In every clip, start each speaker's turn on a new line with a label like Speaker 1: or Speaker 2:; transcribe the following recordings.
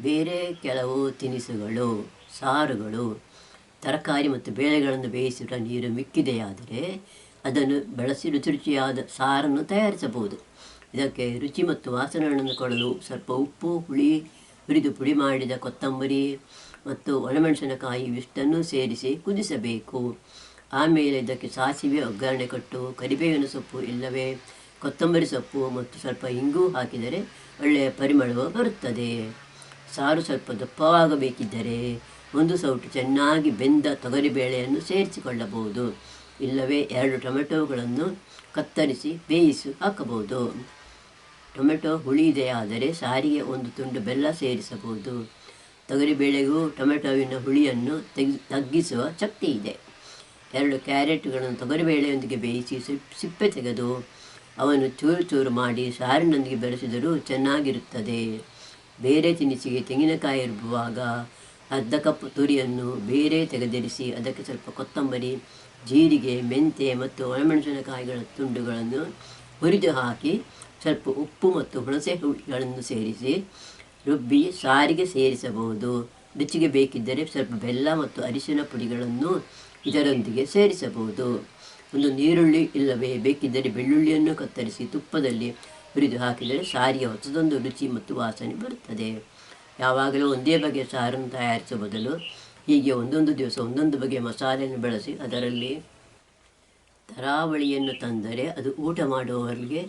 Speaker 1: ಬೇರೆ ಕೆಲವು ತಿನಿಸುಗಳು, ಸಾರುಗಳು, ತರಕಾರಿ ಮತ್ತು ಬೇಳೆಗಳನ್ನು ಬೇಯಿಸಿರುವ ನೀರು ಮಿಕ್ಕಿದೆಯಾದರೆ ಅದನ್ನು ಬಳಸಿ ರುಚಿ ರುಚಿಯಾದ ಸಾರನ್ನು ತಯಾರಿಸಬಹುದು. ಇದಕ್ಕೆ ರುಚಿ ಮತ್ತು ವಾಸನೆಗಳನ್ನು ಕೊಡಲು ಸ್ವಲ್ಪ ಉಪ್ಪು, ಹುಳಿ, ಹುರಿದು ಪುಡಿ ಮಾಡಿದ ಕೊತ್ತಂಬರಿ ಮತ್ತು ಒಣಮೆಣಸಿನಕಾಯಿ ಇಷ್ಟನ್ನು ಸೇರಿಸಿ ಕುದಿಸಬೇಕು. ಆಮೇಲೆ ಇದಕ್ಕೆ ಸಾಸಿವೆ, ಒಗ್ಗರಣೆ ಕೊಟ್ಟು ಕರಿಬೇವಿನ ಸೊಪ್ಪು ಇಲ್ಲವೇ ಕೊತ್ತಂಬರಿ ಸೊಪ್ಪು ಮತ್ತು ಸ್ವಲ್ಪ ಇಂಗು ಹಾಕಿದರೆ ಒಳ್ಳೆಯ ಪರಿಮಳವು ಬರುತ್ತದೆ. ಸಾರು ಸ್ವಲ್ಪ ದಪ್ಪವಾಗಬೇಕಿದ್ದರೆ ಒಂದು ಸೌಟು ಚೆನ್ನಾಗಿ ಬೆಂದ ತೊಗರಿಬೇಳೆಯನ್ನು ಸೇರಿಸಿಕೊಳ್ಳಬಹುದು. ಇಲ್ಲವೇ ಎರಡು ಟೊಮೆಟೊಗಳನ್ನು ಕತ್ತರಿಸಿ ಬೇಯಿಸಿ ಹಾಕಬಹುದು. ಟೊಮೆಟೊ ಹುಳಿ ಇದೆಯಾದರೆ ಸಾರಿಗೆ ಒಂದು ತುಂಡು ಬೆಲ್ಲ ಸೇರಿಸಬಹುದು. ತೊಗರಿಬೇಳೆಗೂ ಟೊಮೆಟೊವಿನ ಹುಳಿಯನ್ನು ತೆಗಿ, ತಗ್ಗಿಸುವ ಶಕ್ತಿ ಇದೆ. ಎರಡು ಕ್ಯಾರೆಟ್ಗಳನ್ನು ತೊಗರಿಬೇಳೆಯೊಂದಿಗೆ ಬೇಯಿಸಿ ಸಿಪ್, ಸಿಪ್ಪೆ ತೆಗೆದು ಅವನ್ನು ಚೂರು ಚೂರು ಮಾಡಿ ಸಾರಿನೊಂದಿಗೆ ಬೆರೆಸಿದರೂ ಚೆನ್ನಾಗಿರುತ್ತದೆ. ಬೇರೆ ತಿನಿಸಿಗೆ ತೆಂಗಿನಕಾಯಿ ರುಬ್ಬುವಾಗ ಅರ್ಧ ಕಪ್ ತುರಿಯನ್ನು ಬೇರೆ ತೆಗೆದಿರಿಸಿ ಅದಕ್ಕೆ ಸ್ವಲ್ಪ ಕೊತ್ತಂಬರಿ, ಜೀರಿಗೆ ಮೆಂತೆ ಮತ್ತು ಒಣಮೆಣಸಿನಕಾಯಿಗಳ ತುಂಡುಗಳನ್ನು ಹುರಿದು ಹಾಕಿ ಸ್ವಲ್ಪ ಉಪ್ಪು ಮತ್ತು ಹುಣಸೆ ಹುಳಿಗಳನ್ನು ಸೇರಿಸಿ ರುಬ್ಬಿ ಸಾರಿಗೆ ಸೇರಿಸಬಹುದು. ರುಚಿಗೆ ಬೇಕಿದ್ದರೆ ಸ್ವಲ್ಪ ಬೆಲ್ಲ ಮತ್ತು ಅರಿಶಿನ ಪುಡಿಗಳನ್ನು ಇದರೊಂದಿಗೆ ಸೇರಿಸಬಹುದು. ಒಂದು ನೀರುಳ್ಳಿ ಇಲ್ಲವೇ ಬೇಕಿದ್ದರೆ ಬೆಳ್ಳುಳ್ಳಿಯನ್ನು ಕತ್ತರಿಸಿ ತುಪ್ಪದಲ್ಲಿ ಹುರಿದು ಹಾಕಿದರೆ ಸಾರಿಗೆ ಹೊಸದೊಂದು ರುಚಿ ಮತ್ತು ವಾಸನೆ ಬರುತ್ತದೆ. ಯಾವಾಗಲೂ ಒಂದೇ ಬಗೆಯ ಸಾರನ್ನು ತಯಾರಿಸುವ ಬದಲು ಹೀಗೆ ಒಂದೊಂದು ದಿವಸ ಒಂದೊಂದು ಬಗೆಯ ಮಸಾಲೆಯನ್ನು ಬಳಸಿ ಅದರಲ್ಲಿ ತರಾವಳಿಯನ್ನು ತಂದರೆ ಅದು ಊಟ ಮಾಡುವವರಿಗೆ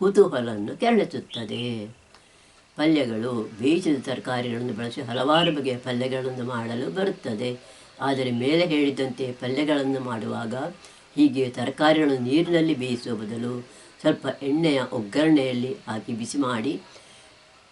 Speaker 1: ಕುತೂಹಲವನ್ನು ಕೆರಳಿಸುತ್ತದೆ. ಪಲ್ಯಗಳು ಬೇಯಿಸಿದ ತರಕಾರಿಗಳನ್ನು ಬಳಸಿ ಹಲವಾರು ಬಗೆಯ ಪಲ್ಯಗಳನ್ನು ಮಾಡಲು ಬರುತ್ತದೆ. ಆದರೆ ಮೇಲೆ ಹೇಳಿದಂತೆ ಪಲ್ಯಗಳನ್ನು ಮಾಡುವಾಗ ಹೀಗೆ ತರಕಾರಿಗಳನ್ನು ನೀರಿನಲ್ಲಿ ಬೇಯಿಸುವ ಬದಲು ಸ್ವಲ್ಪ ಎಣ್ಣೆಯ ಒಗ್ಗರಣೆಯಲ್ಲಿ ಹಾಕಿ ಬಿಸಿ ಮಾಡಿ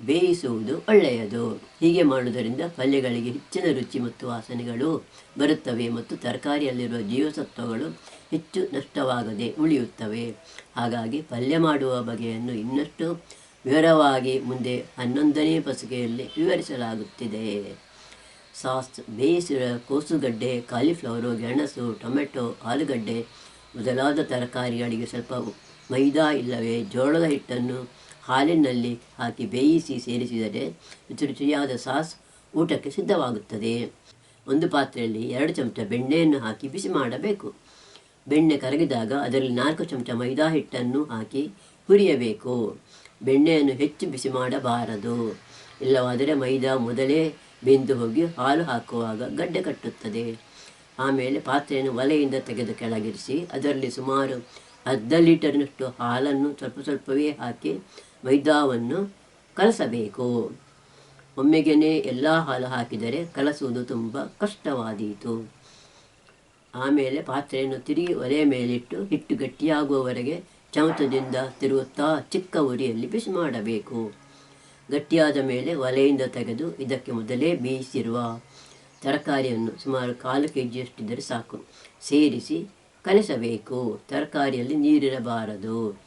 Speaker 1: ಬೇಯಿಸುವುದು ಒಳ್ಳೆಯದು. ಹೀಗೆ ಮಾಡುವುದರಿಂದ ಪಲ್ಯಗಳಿಗೆ ಹೆಚ್ಚಿನ ರುಚಿ ಮತ್ತು ವಾಸನೆಗಳು ಬರುತ್ತವೆ ಮತ್ತು ತರಕಾರಿಯಲ್ಲಿರುವ ಜೀವಸತ್ವಗಳು ಹೆಚ್ಚು ನಷ್ಟವಾಗದೆ ಉಳಿಯುತ್ತವೆ. ಹಾಗಾಗಿ ಪಲ್ಯ ಮಾಡುವ ಬಗೆಯನ್ನು ಇನ್ನಷ್ಟು ವಿವರವಾಗಿ ಮುಂದೆ ಹನ್ನೊಂದನೇ ಪಸುಗೆಯಲ್ಲಿ ವಿವರಿಸಲಾಗುತ್ತಿದೆ. ಸಾಸ್, ಬೇಯಿಸಿದ ಕೋಸುಗಡ್ಡೆ, ಕಾಲಿಫ್ಲವರು, ಗೆಣಸು, ಟೊಮೆಟೊ, ಆಲೂಗಡ್ಡೆ ಮೊದಲಾದ ತರಕಾರಿಗಳಿಗೆ ಸ್ವಲ್ಪ ಮೈದಾ ಇಲ್ಲವೇ? ಜೋಳದ ಹಿಟ್ಟನ್ನು ಹಾಲಿನಲ್ಲಿ ಹಾಕಿ ಬೇಯಿಸಿ ಸೇರಿಸಿದರೆ ರುಚಿ ರುಚಿಯಾದ ಸಾಸ್ ಊಟಕ್ಕೆ ಸಿದ್ಧವಾಗುತ್ತದೆ. ಒಂದು ಪಾತ್ರೆಯಲ್ಲಿ ಎರಡು ಚಮಚ ಬೆಣ್ಣೆಯನ್ನು ಹಾಕಿ ಬಿಸಿ ಮಾಡಬೇಕು. ಬೆಣ್ಣೆ ಕರಗಿದಾಗ ಅದರಲ್ಲಿ ನಾಲ್ಕು ಚಮಚ ಮೈದಾ ಹಿಟ್ಟನ್ನು ಹಾಕಿ ಹುರಿಯಬೇಕು. ಬೆಣ್ಣೆಯನ್ನು ಹೆಚ್ಚು ಬಿಸಿ ಮಾಡಬಾರದು. ಇಲ್ಲವಾದರೆ ಮೈದಾ ಮೊದಲೇ ಬೆಂದು ಹೋಗಿ ಹಾಲು ಹಾಕುವಾಗ ಗಡ್ಡೆ ಕಟ್ಟುತ್ತದೆ. ಆಮೇಲೆ ಪಾತ್ರೆಯನ್ನು ಒಲೆಯಿಂದ ತೆಗೆದು ಕೆಳಗಿರಿಸಿ ಅದರಲ್ಲಿ ಸುಮಾರು ಅರ್ಧ ಲೀಟರ್ನಷ್ಟು ಹಾಲನ್ನು ಸ್ವಲ್ಪ ಸ್ವಲ್ಪವೇ ಹಾಕಿ ಮೈದಾವನ್ನು ಕಲಸಬೇಕು. ಒಮ್ಮೆಗೆನೆ ಎಲ್ಲ ಹಾಲು ಹಾಕಿದರೆ ಕಲಸುವುದು ತುಂಬ ಕಷ್ಟವಾದೀತು. ಆಮೇಲೆ ಪಾತ್ರೆಯನ್ನು ತಿರುಗಿ ಒಲೆ ಮೇಲಿಟ್ಟು ಹಿಟ್ಟು ಗಟ್ಟಿಯಾಗುವವರೆಗೆ ಚಮಚದಿಂದ ತಿರುಗುತ್ತಾ ಚಿಕ್ಕ ಉರಿಯಲ್ಲಿ ಬಿಸಿ ಮಾಡಬೇಕು. ಗಟ್ಟಿಯಾದ ಮೇಲೆ ಒಲೆಯಿಂದ ತೆಗೆದು ಇದಕ್ಕೆ ಮೊದಲೇ ಬೇಯಿಸಿರುವ ತರಕಾರಿಯನ್ನು ಸುಮಾರು ಕಾಲು ಕೆ ಜಿಯಷ್ಟಿದ್ದರೆ ಸಾಕು. ಸೇರಿಸಿ ಕಲಿಸಬೇಕು, ತರಕಾರಿಯಲ್ಲಿ ನೀರಿರಬಾರದು.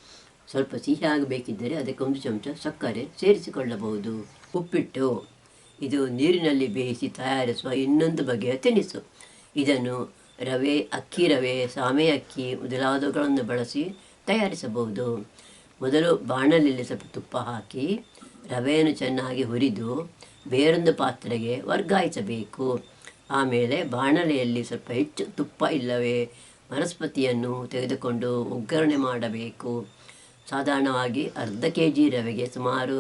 Speaker 1: ಸ್ವಲ್ಪ ಸಿಹಿ ಆಗಬೇಕಿದ್ದರೆ ಅದಕ್ಕೆ ಒಂದು ಚಮಚ ಸಕ್ಕರೆ ಸೇರಿಸಿಕೊಳ್ಳಬಹುದು. ಉಪ್ಪಿಟ್ಟು. ಇದು ನೀರಿನಲ್ಲಿ ಬೇಯಿಸಿ ತಯಾರಿಸುವ ಇನ್ನೊಂದು ಬಗೆಯ ತಿನಿಸು. ಇದನ್ನು ರವೆ, ಅಕ್ಕಿ ರವೆ, ಸಾಮೆ ಅಕ್ಕಿ ಮೊದಲಾದವುಗಳನ್ನು ಬಳಸಿ ತಯಾರಿಸಬಹುದು. ಮೊದಲು ಬಾಣಲೆಯಲ್ಲಿ ಸ್ವಲ್ಪ ತುಪ್ಪ ಹಾಕಿ ರವೆಯನ್ನು ಚೆನ್ನಾಗಿ ಹುರಿದು ಬೇರೊಂದು ಪಾತ್ರೆಗೆ ವರ್ಗಾಯಿಸಬೇಕು. ಆಮೇಲೆ ಬಾಣಲೆಯಲ್ಲಿ ಸ್ವಲ್ಪ ಹೆಚ್ಚು ತುಪ್ಪ ಇಲ್ಲವೇ ವನಸ್ಪತಿಯನ್ನು ತೆಗೆದುಕೊಂಡು ಒಗ್ಗರಣೆ ಮಾಡಬೇಕು. ಸಾಧಾರಣವಾಗಿ ಅರ್ಧ ಕೆ ಜಿ ರವೆಗೆ ಸುಮಾರು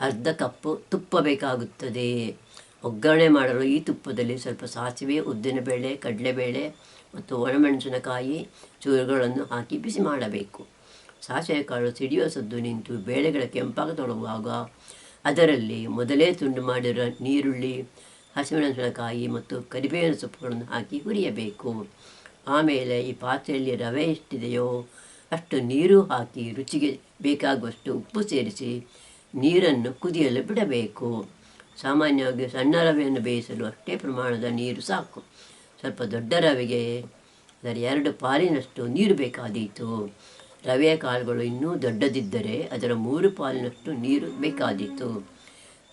Speaker 1: ಅರ್ಧ ಕಪ್ಪು ತುಪ್ಪ ಬೇಕಾಗುತ್ತದೆ. ಒಗ್ಗರಣೆ ಮಾಡಲು ಈ ತುಪ್ಪದಲ್ಲಿ ಸ್ವಲ್ಪ ಸಾಸಿವೆ, ಉದ್ದಿನಬೇಳೆ, ಕಡಲೆಬೇಳೆ ಮತ್ತು ಒಣಮೆಣಸಿನಕಾಯಿ ಚೂರುಗಳನ್ನು ಹಾಕಿ ಬಿಸಿ ಮಾಡಬೇಕು. ಸಾಸಿವೆ ಕಾಳು ಸಿಡಿಯುವ ಸದ್ದು ನಿಂತು ಬೇಳೆಗಳ ಕೆಂಪಾಗ ತೊಡಗುವಾಗ ಅದರಲ್ಲಿ ಮೊದಲೇ ತುಂಡು ಮಾಡಿರುವ ನೀರುಳ್ಳಿ, ಹಸಿಮೆಣಸಿನಕಾಯಿ ಮತ್ತು ಕರಿಬೇವಿನ ಸೊಪ್ಪುಗಳನ್ನು ಹಾಕಿ ಹುರಿಯಬೇಕು. ಆಮೇಲೆ ಈ ಪಾತ್ರೆಯಲ್ಲಿ ರವೆ ಎಷ್ಟಿದೆಯೋ, ಅಷ್ಟು ನೀರು ಹಾಕಿ ರುಚಿಗೆ ಬೇಕಾಗುವಷ್ಟು ಉಪ್ಪು ಸೇರಿಸಿ ನೀರನ್ನು ಕುದಿಯಲು ಬಿಡಬೇಕು. ಸಾಮಾನ್ಯವಾಗಿ ಸಣ್ಣ ರವೆಯನ್ನು ಬೇಯಿಸಲು ಅಷ್ಟೇ ಪ್ರಮಾಣದ ನೀರು ಸಾಕು. ಸ್ವಲ್ಪ ದೊಡ್ಡ ರವೆಗೆ ಅದರ ಎರಡು ಪಾಲಿನಷ್ಟು ನೀರು ಬೇಕಾದೀತು. ರವೆಯ ಕಾಳುಗಳು ಇನ್ನೂ ದೊಡ್ಡದಿದ್ದರೆ ಅದರ ಮೂರು ಪಾಲಿನಷ್ಟು ನೀರು ಬೇಕಾದೀತು.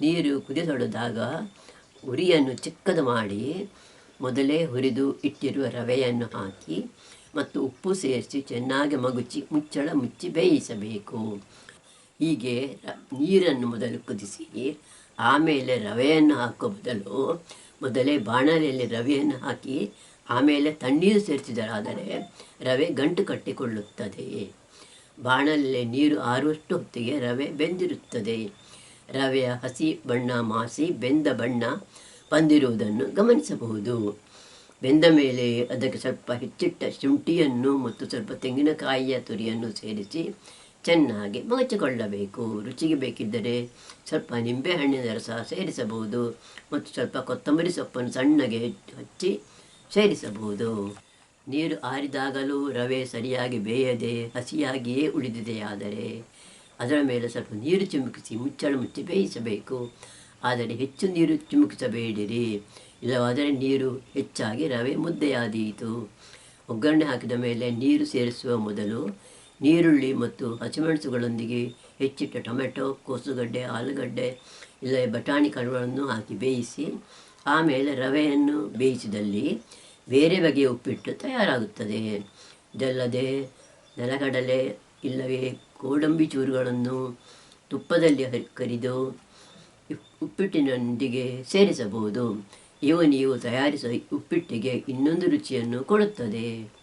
Speaker 1: ನೀರು ಕುದಿಸೊಡೆದಾಗ ಉರಿಯನ್ನು ಚಿಕ್ಕದು ಮಾಡಿ ಮೊದಲೇ ಹುರಿದು ಇಟ್ಟಿರುವ ರವೆಯನ್ನು ಹಾಕಿ ಮತ್ತು ಉಪ್ಪು ಸೇರಿಸಿ ಚೆನ್ನಾಗಿ ಮಗುಚಿ ಮುಚ್ಚಳ ಮುಚ್ಚಿ ಬೇಯಿಸಬೇಕು. ಹೀಗೆ ನೀರನ್ನು ಮೊದಲು ಕುದಿಸಿ, ಆಮೇಲೆ ರವೆಯನ್ನು ಹಾಕೋ ಬದಲು ಮೊದಲೇ ಬಾಣಲೆಯಲ್ಲಿ ರವೆಯನ್ನು ಹಾಕಿ, ಆಮೇಲೆ ತಣ್ಣೀರು ಸೇರಿಸಿದರಾದರೆ ರವೆ ಗಂಟು ಕಟ್ಟಿಕೊಳ್ಳುತ್ತದೆ. ಬಾಣಲೆಯಲ್ಲಿ ನೀರು ಆರುವಷ್ಟು ಹೊತ್ತಿಗೆ ರವೆ ಬೆಂದಿರುತ್ತದೆ. ರವೆಯ ಹಸಿ ಬಣ್ಣ ಮಾಸಿ ಬೆಂದ ಬಣ್ಣ ಬಂದಿರುವುದನ್ನು ಗಮನಿಸಬಹುದು. ಬೆಂದ ಮೇಲೆ ಅದಕ್ಕೆ ಸ್ವಲ್ಪ ಹೆಚ್ಚಿಟ್ಟ ಶುಂಠಿಯನ್ನು ಮತ್ತು ಸ್ವಲ್ಪ ತೆಂಗಿನಕಾಯಿಯ ತುರಿಯನ್ನು ಸೇರಿಸಿ ಚೆನ್ನಾಗಿ ಮಗಚಿಕೊಳ್ಳಬೇಕು ರುಚಿಗೆ ಬೇಕಿದ್ದರೆ ಸ್ವಲ್ಪ ನಿಂಬೆಹಣ್ಣಿನ ರಸ ಸೇರಿಸಬಹುದು ಮತ್ತು ಸ್ವಲ್ಪ ಕೊತ್ತಂಬರಿ ಸೊಪ್ಪನ್ನು ಸಣ್ಣಗೆ ಹಚ್ಚಿ ಸೇರಿಸಬಹುದು. ನೀರು ಆರಿದಾಗಲೂ ರವೆ ಸರಿಯಾಗಿ ಬೇಯದೆ ಹಸಿಯಾಗಿಯೇ ಉಳಿದಿದೆಯಾದರೆ ಅದರ ಮೇಲೆ ಸ್ವಲ್ಪ ನೀರು ಚಿಮುಕಿಸಿ ಮುಚ್ಚಳ ಮುಚ್ಚಿ ಬೇಯಿಸಬೇಕು. ಆದರೆ ಹೆಚ್ಚು ನೀರು ಚಿಮುಕಿಸಬೇಡಿರಿ. ಇಲ್ಲವಾದರೆ ನೀರು ಹೆಚ್ಚಾಗಿ ರವೆ ಮುದ್ದೆಯಾದೀತು. ಒಗ್ಗರಣೆ ಹಾಕಿದ ಮೇಲೆ ನೀರು ಸೇರಿಸುವ ಮೊದಲು ನೀರುಳ್ಳಿ ಮತ್ತು ಹಸಿಮೆಣಸುಗಳೊಂದಿಗೆ ಹೆಚ್ಚಿಟ್ಟ ಟೊಮೆಟೊ, ಕೋಸುಗಡ್ಡೆ, ಆಲೂಗಡ್ಡೆ ಇಲ್ಲ ಬಟಾಣಿ ಕಾಳುಗಳನ್ನು ಹಾಕಿ ಬೇಯಿಸಿ, ಆಮೇಲೆ ರವೆಯನ್ನು ಬೇಯಿಸಿದಲ್ಲಿ ಬೇರೆ ಬಗೆಯ ಉಪ್ಪಿಟ್ಟು ತಯಾರಾಗುತ್ತದೆ. ಇದಲ್ಲದೆ ನೆಲಗಡಲೆ, ಇಲ್ಲವೇ ಗೋಡಂಬಿ ಚೂರುಗಳನ್ನು ತುಪ್ಪದಲ್ಲಿ ಕರಿದು ಉಪ್ಪಿಟ್ಟಿನೊಂದಿಗೆ ಸೇರಿಸಬಹುದು. ಇವು ನೀವು ತಯಾರಿಸುವ ಉಪ್ಪಿಟ್ಟಿಗೆ ಇನ್ನೊಂದು ರುಚಿಯನ್ನು ಕೊಡುತ್ತದೆ.